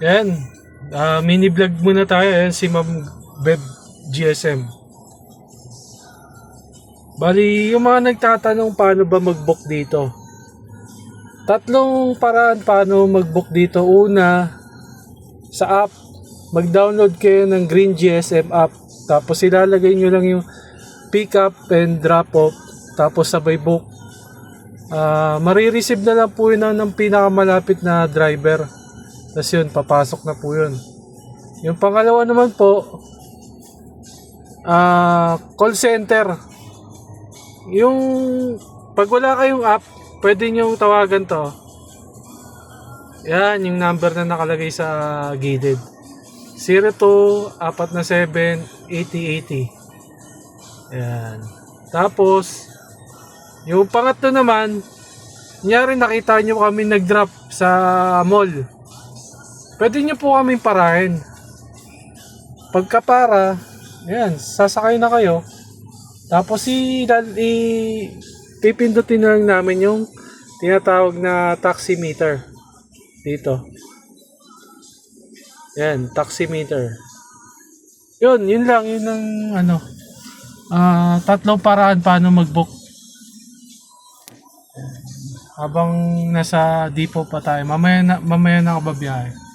Yan. Ah, mini vlog muna tayo. Ayan si Ma'am Beb GSM. Bali, yung mga nagtatanong paano ba mag-book dito. Tatlong paraan paano mag-book dito. Una, sa app, mag-download kayo ng Green GSM app. Tapos ilalagay nyo lang yung pick up and drop off. Tapos sabay book. Ah, marireceive na lang po yun ng, ng pinakamalapit na driver. Tapos yun, papasok na po yun. Yung pangalawa naman po, ah call center. Yung pag wala kayong app, pwede nyo tawagan to. Yan, yung number na nakalagay sa gilid. 02 47 8080. Yan. Tapos, yung pangatlo naman, nyari nakita nyo kami nag-drop sa mall. Pwede nyo po kami parahin. Pagka para, yan, sasakay na kayo. Tapos i, i pipindutin na lang namin yung tinatawag na taximeter dito. Yan, taximeter. Yun, yun lang, yun ang ano. Ah, tatlong paraan paano mag-book. Habang nasa depot pa tayo. Mamaya na mamaya na ako babiyahe.